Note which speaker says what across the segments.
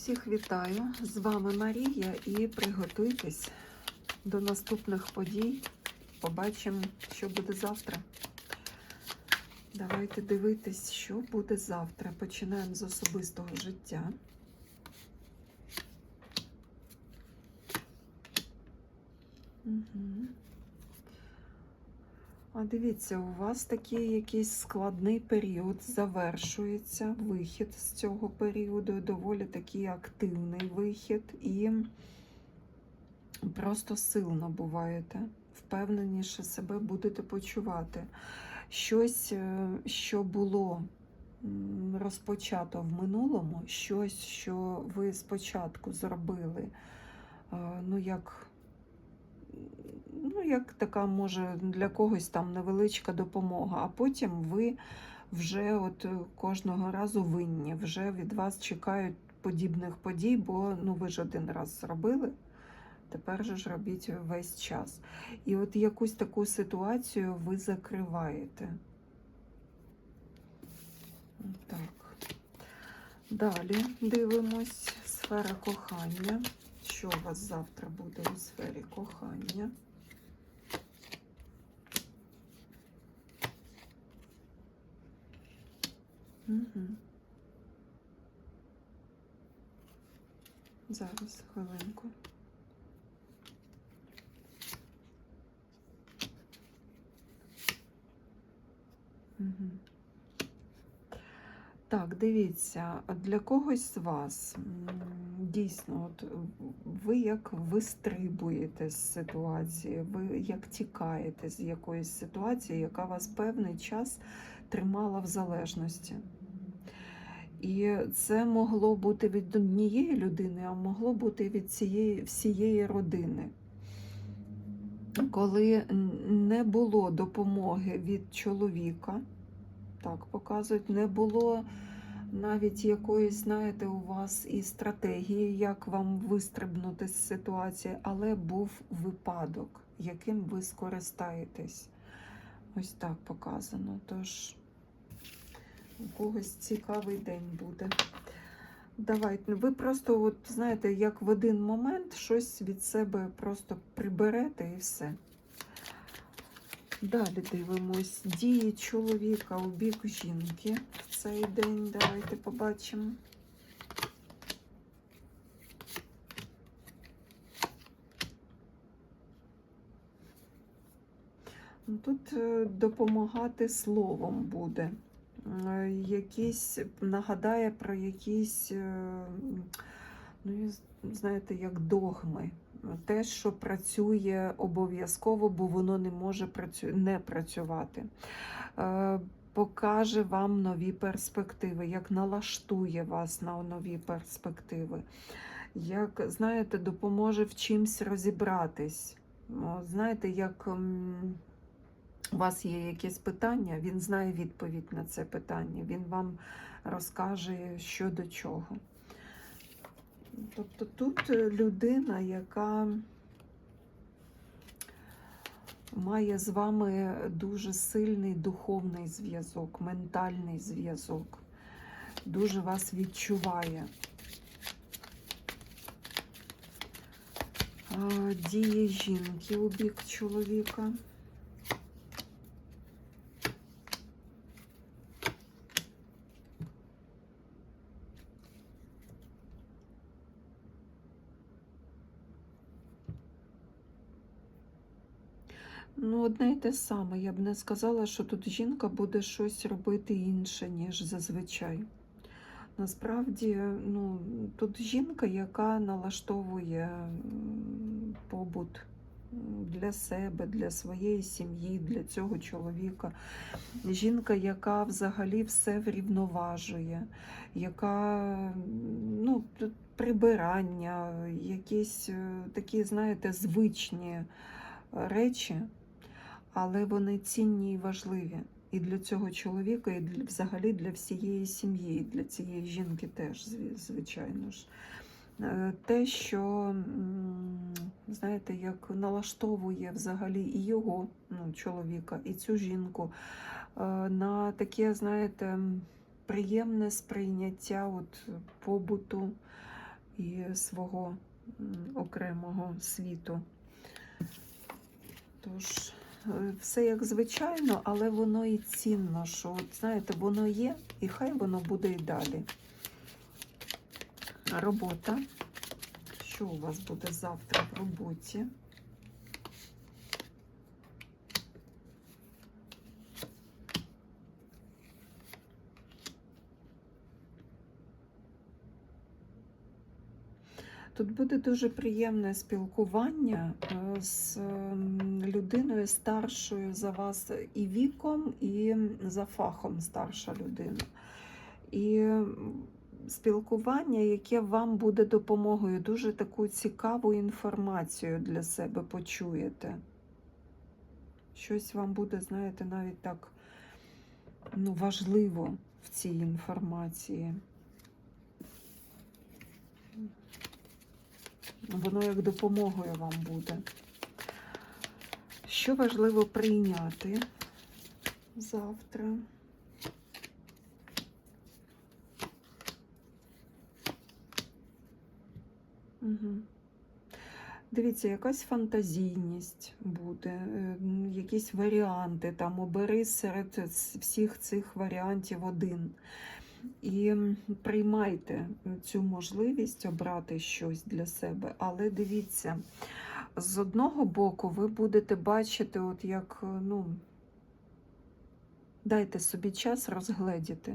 Speaker 1: Всіх вітаю! З вами Марія і приготуйтесь до наступних подій. Побачимо, що буде завтра. Давайте дивитись, що буде завтра. Починаємо з особистого життя. Угу. А дивіться, у вас такий якийсь складний період завершується, вихід з цього періоду, доволі такий активний вихід, і просто сил набуваєте, впевненіше себе будете почувати. Щось, е, що було розпочато в минулому, щось, що ви спочатку зробили, е, ну як ну, як така може для когось там невеличка допомога, а потім ви вже от е, кожного разу винні, вже від вас чекають подібних подій, бо ну ви ж один раз зробили. Тепер же ж робіть весь час. І от якусь таку ситуацію ви закриваєте. Так. Далі дивимось сфера кохання. Що у вас завтра буде у сфері кохання? Угу. Зараз хвилинку. Угу. Так, дивіться, для когось з вас дійсно, от ви як вистрибуєте з ситуації, ви як тікаєте з якоїсь ситуації, яка вас певний час тримала в залежності. І це могло бути від однієї людини, а могло бути від цієї всієї родини. Коли не було допомоги від чоловіка, так показують, не було навіть якоїсь, знаєте, у вас і стратегії, як вам вистрибнути з ситуації, але був випадок, яким ви скористаєтесь. Ось так показано. Тож у когось цікавий день буде. Давайте, ви просто, от, знаєте, як в один момент щось від себе просто приберете і все. Далі дивимось дії чоловіка у бік жінки в цей день. Давайте побачимо. Тут е, допомагати словом буде. Е, Якісь нагадає про якісь, е, ну, знаєте, як догми. Те, що працює обов'язково, бо воно не може працю... не працювати. Е, Покаже вам нові перспективи, як налаштує вас на нові перспективи, як, знаєте, допоможе в чимсь розібратись. Знаєте, як у вас є якесь питання, він знає відповідь на це питання, він вам розкаже, що до чого. Тобто тут е, людина, яка має з вами дуже сильний духовний зв'язок, ментальний зв'язок, дуже вас відчуває. Дії жінки у бік чоловіка. Ну, одне й те саме. Я б не сказала, що тут жінка буде щось робити інше, ніж зазвичай. Насправді, ну, тут жінка, яка налаштовує побут для себе, для своєї сім'ї, для цього чоловіка. Жінка, яка взагалі все врівноважує, яка ну, прибирання, якісь е, такі, знаєте, звичні речі, але вони цінні і важливі. І для цього чоловіка, і для, взагалі для всієї сім'ї, і для цієї жінки теж, звичайно ж. Е, Те, що, знаєте, як налаштовує взагалі і його, ну, чоловіка, і цю жінку е, на таке, знаєте, приємне сприйняття от, побуту, і свого окремого світу. Тож, все як звичайно, але воно і цінно, що, от, знаєте, воно є, і хай воно буде і далі. Робота. Що у вас буде завтра в роботі? Тут буде дуже приємне спілкування е, з ем, людиною старшою за вас і віком, і за фахом старша людина. І спілкування, яке вам буде допомогою, дуже таку цікаву інформацію для себе почуєте. Щось вам буде, знаєте, навіть так ну, важливо в цій інформації. Воно як допомогою вам буде. Що важливо прийняти завтра? Угу. Дивіться, якась фантазійність буде, е, якісь варіанти, там обери серед всіх цих варіантів один. І приймайте цю можливість обрати щось для себе. Але дивіться, з одного боку, ви будете бачити, от як, е, ну, дайте собі час розгледіти.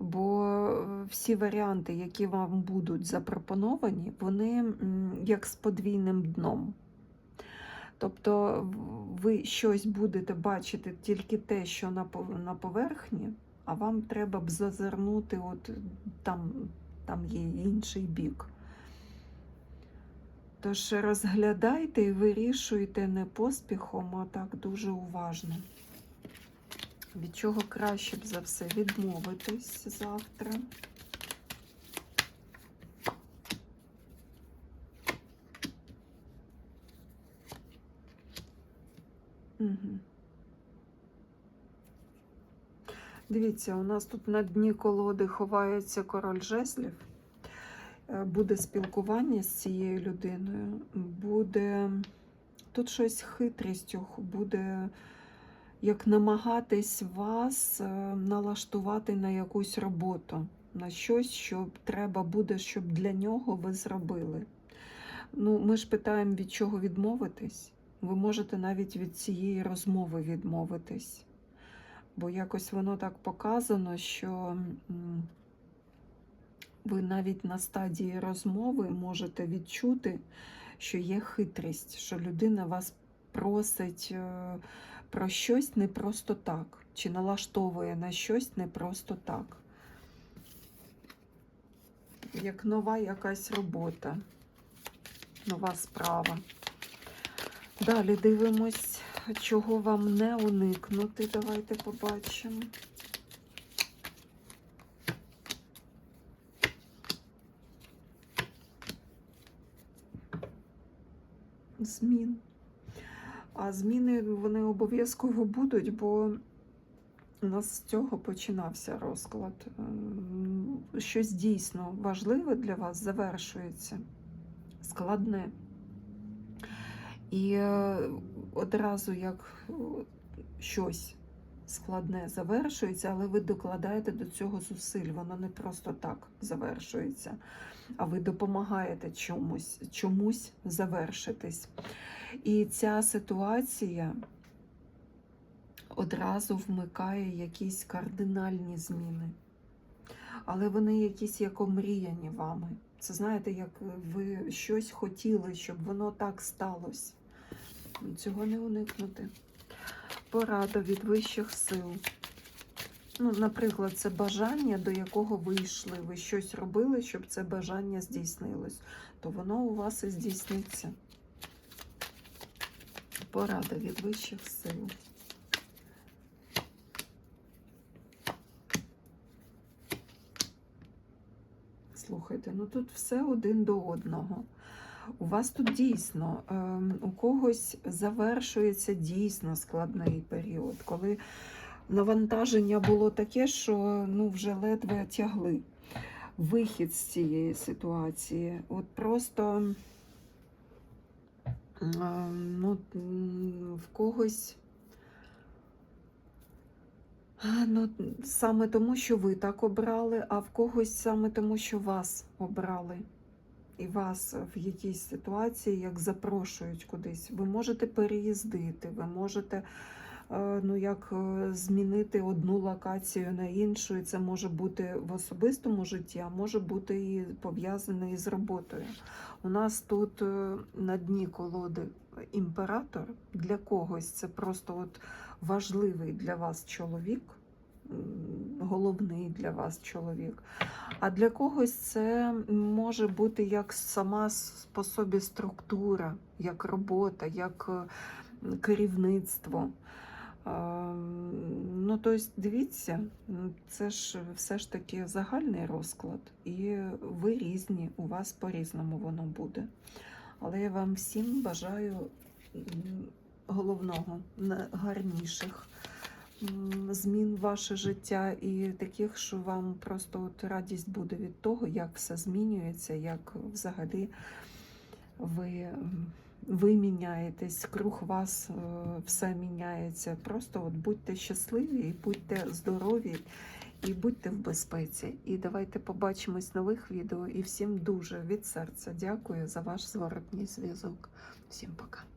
Speaker 1: Бо е, всі варіанти, які вам будуть запропоновані, вони як з подвійним дном. Тобто ви щось будете бачити тільки те, що на поверхні, а вам треба б зазирнути, от там, там є інший бік. Тож розглядайте і вирішуйте не поспіхом, а так дуже уважно. Від чого краще б за все відмовитись завтра. Угу. Дивіться, у нас тут на дні колоди ховається король жезлів. Е, Буде спілкування з цією людиною, буде тут щось хитрістю, буде як намагатись вас е, налаштувати на якусь роботу, на щось, що треба буде, щоб для нього ви зробили. Ну, ми ж питаємо, від чого відмовитись. Ви можете навіть від цієї розмови відмовитись. Бо якось воно так показано, що ви навіть на стадії розмови можете відчути, що є хитрість, що людина вас просить е, про щось не просто так, чи налаштовує на щось не просто так. Як нова якась робота, нова справа. Далі дивимось, чого вам не уникнути. Давайте побачимо. Змін. А зміни вони обов'язково будуть, бо у нас з цього починався розклад. Щось дійсно важливе для вас завершується, складне. І е, одразу як е, щось складне завершується, але ви докладаєте до цього зусиль. Воно не просто так завершується, а ви допомагаєте чомусь, чомусь завершитись. І ця ситуація одразу вмикає якісь кардинальні зміни. Але вони якісь як омріяні вами. Це знаєте, як ви щось хотіли, щоб воно так сталося. Цього не уникнути. Порада від вищих сил. Ну, наприклад, це бажання, до якого ви йшли. Ви щось робили, щоб це бажання здійснилось, то воно у вас і здійсниться. Порада від вищих сил. Слухайте, ну тут все один до одного. У вас тут дійсно, ем, у когось завершується дійсно складний період, коли навантаження було таке, що ну, вже ледве тягли. вихід з цієї ситуації. От просто ну, в когось. Ну, саме тому, що ви так обрали, а в когось саме тому, що вас обрали. І вас в якійсь ситуації як запрошують кудись. Ви можете переїздити, ви можете е, ну, як е, змінити одну локацію на іншу. І це може бути в особистому житті, а може бути і пов'язане із роботою. У нас тут е, на дні колоди імператор. Для когось це просто от важливий для вас чоловік, головний для вас чоловік. А для когось це може бути як сама по собі структура, як робота, як е, керівництво. Ем, Ну, тобто, дивіться, це ж все ж таки загальний розклад, і ви різні, у вас по-різному воно буде. Але я вам всім бажаю головного, найгарніших м, змін в ваше життя і таких, що вам просто от радість буде від того, як все змінюється, як взагалі ви, ви міняєтесь, круг вас е, все міняється. Просто от будьте щасливі і будьте здорові. І будьте в безпеці. І давайте побачимось нових відео. І всім дуже від серця дякую за ваш зворотній зв'язок. Всім пока.